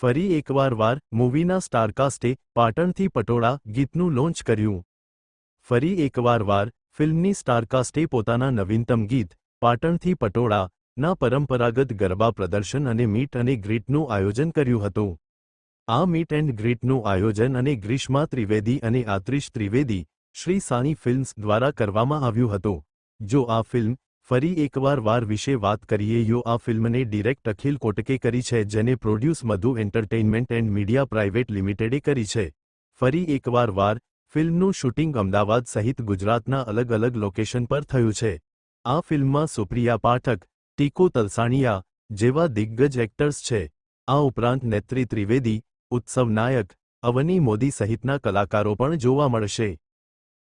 ફરી એકવાર વાર મૂવીના સ્ટારકાસ્ટે પાટણથી પટોળા ગીતનું લોન્ચ કર્યું. ફરી એકવાર વાર ફિલ્મની સ્ટારકાસ્ટે પોતાના નવીનતમ ગીત પાટણથી પટોળા ના પરંપરાગત ગરબા પ્રદર્શન અને મીટ અને ગ્રીટનું આયોજન કર્યું હતું. આ મીટ એન્ડ ગ્રીટનું આયોજન અને ગ્રીષ્મા ત્રિવેદી અને આત્રિશ ત્રિવેદી શ્રી સાની ફિલ્મ્સ દ્વારા કરવામાં આવ્યું હતું. જો આ ફિલ્મ ફરી એકવાર વાર વિશે વાત કરીએ. યો આ ફિલ્મને ડિરેક્ટ અખિલ કોટકે કરી છે, જેને produce Madhu entertainment and media private લિમિટેડે કરી છે. ફરી એકવાર વાર, ફિલ્મનું શૂટિંગ અમદાવાદ સહિત ગુજરાતના અલગ અલગ લોકેશન પર થયું છે. આ ફિલ્મમાં સુપ્રિયા પાઠક, ટીકો તલસાણિયા જેવા દિગ્ગજ એક્ટર્સ છે. આ ઉપરાંત નેત્રી ત્રિવેદી, ઉત્સવ નાયક, અવની મોદી સહિતના કલાકારો પણ જોવા મળશે.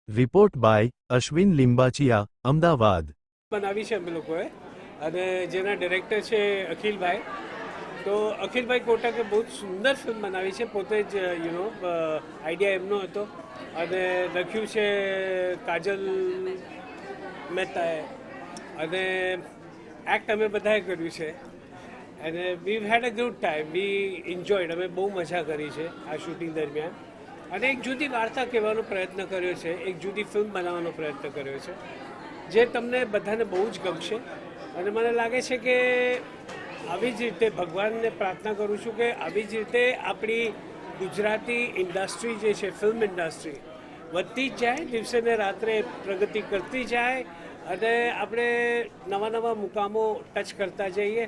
Report by Ashwin Limbachiya, Ahmedabad. બનાવી છે અમે લોકોએ. અને જેના ડિરેક્ટર છે અખિલભાઈ. તો અખિલભાઈ કોટકે બહુ જ સુંદર ફિલ્મ બનાવી છે. પોતે જ યુ નો આઈડિયા એમનો હતો. અને લખ્યું છે કાજલ મહેતાએ. અને એક્ટ અમે બધાએ કર્યું છે. અને we had a good time we enjoyed અમે બહુ મજા કરી છે આ શૂટિંગ દરમિયાન. અને એક જુદી વાર્તા કહેવાનો પ્રયત્ન કર્યો છે. એક જુદી ફિલ્મ બનાવવાનો પ્રયત્ન કર્યો છે. જે તમને બધાને બહુ જ ગમશે. અને મને લાગે છે કે આવી જ રીતે ભગવાનને પ્રાર્થના કરું છું કે આવી જ રીતે આપણી ગુજરાતી ઇન્ડસ્ટ્રી જે છે, ફિલ્મ ઇન્ડસ્ટ્રી, વધતી જ જાય, દિવસે ને રાત્રે પ્રગતિ કરતી જાય અને આપણે નવા નવા મુકામો ટચ કરતા જઈએ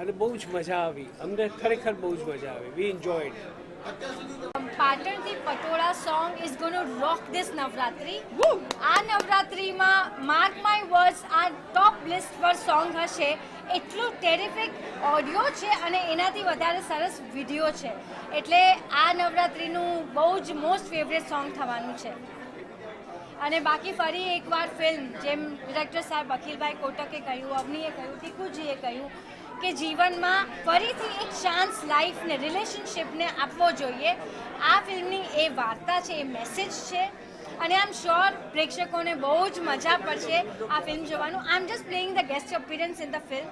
અને બહુ જ મજા આવી. અમને ખરેખર બહુ જ મજા આવી. We enjoyed પાટણથી patola song is gonna rock this Navratri. આ નવરાત્રીમાં માર્ક માય વર્ડ્સ આ ટોપ લિસ્ટ પર સોંગ હશે. એટલું ટેરિફિક ઓડિયો છે અને એનાથી વધારે સરસ વીડિયો છે. એટલે આ નવરાત્રીનું બહુ જ મોસ્ટ ફેવરેટ સોંગ થવાનું છે. અને બાકી ફરી એકવાર ફિલ્મ જેમ ડિરેક્ટર સાહેબ અખિલભાઈ કોટકે કહ્યું અવનીએ કહ્યું ટીકુજીએ કહ્યું કે જીવનમાં ફરીથી એક ચાન્સ લાઈફને રિલેશનશિપને આપવો જોઈએ. આ ફિલ્મની એ વાર્તા છે, એ મેસેજ છે. અને આમ શ્યોર પ્રેક્ષકોને બહુ જ મજા પડશે આ ફિલ્મ જોવાનું. I am just playing the guest appearance in the film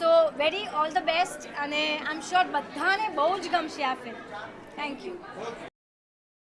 so very all the best અને આઈ એમ શ્યોર બધાને બહુ જ ગમશે આ ફિલ્મ થેન્ક યુ